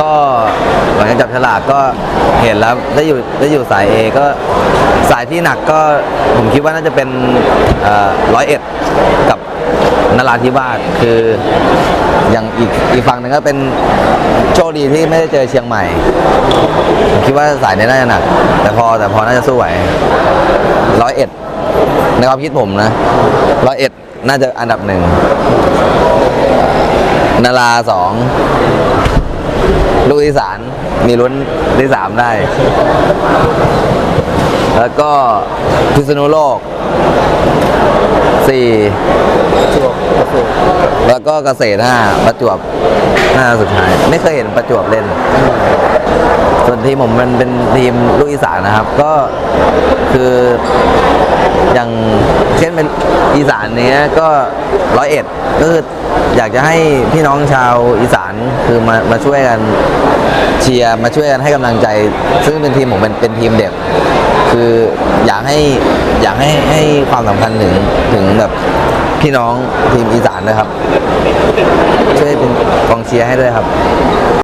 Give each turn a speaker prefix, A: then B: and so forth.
A: ก็หลังจากจับฉลากก็เห็นแล้วได้อยู่ได้อยู่สาย A ก็สายที่หนักก็ผมคิดว่าน่าจะเป็นร้อยเอ็ดกับนราธิวาสคืออย่างอีกอีกฝั่งหนึ่งก็เป็นโชคดีที่ไม่ได้เจอเชียงใหม่ผมคิดว่าสายนี้น่าจะหนัก แต่พอแต่พอน่าจะสู้ไหวร้อยเอ็ดในความคิดผมนะร้อยเอ็ดน่าจะอันดับหนึ่งนาราสอง ลูกอีสานมีลุ้นที่สามได้ แล้วก็พิษณุโลกสี่แล้วก็เกษตรห้าประจวบห้าสุดท้าย ไม่เคยเห็นประจวบเล่น ส่วนทีมผมมันเป็นทีมลูกอีสานนะครับ ก็คืออย่างเช่นเป็นอีสา นี้ก็ร้อยเอ็ดก็คืออยากจะให้พี่น้องชาวอีสานคือมามาช่วยกันเชียร์มาช่วยกันให้กำลังใจ ซึ่งเป็นทีมผมเป็นเป็นทีมเด็ก คืออยากให้อยากให้ให้ความสำคัญถึงถึงแบบพี่น้องทีมอีสานด้วยครับ ช่วยเป็นกองเชียร์ให้ด้วยครับ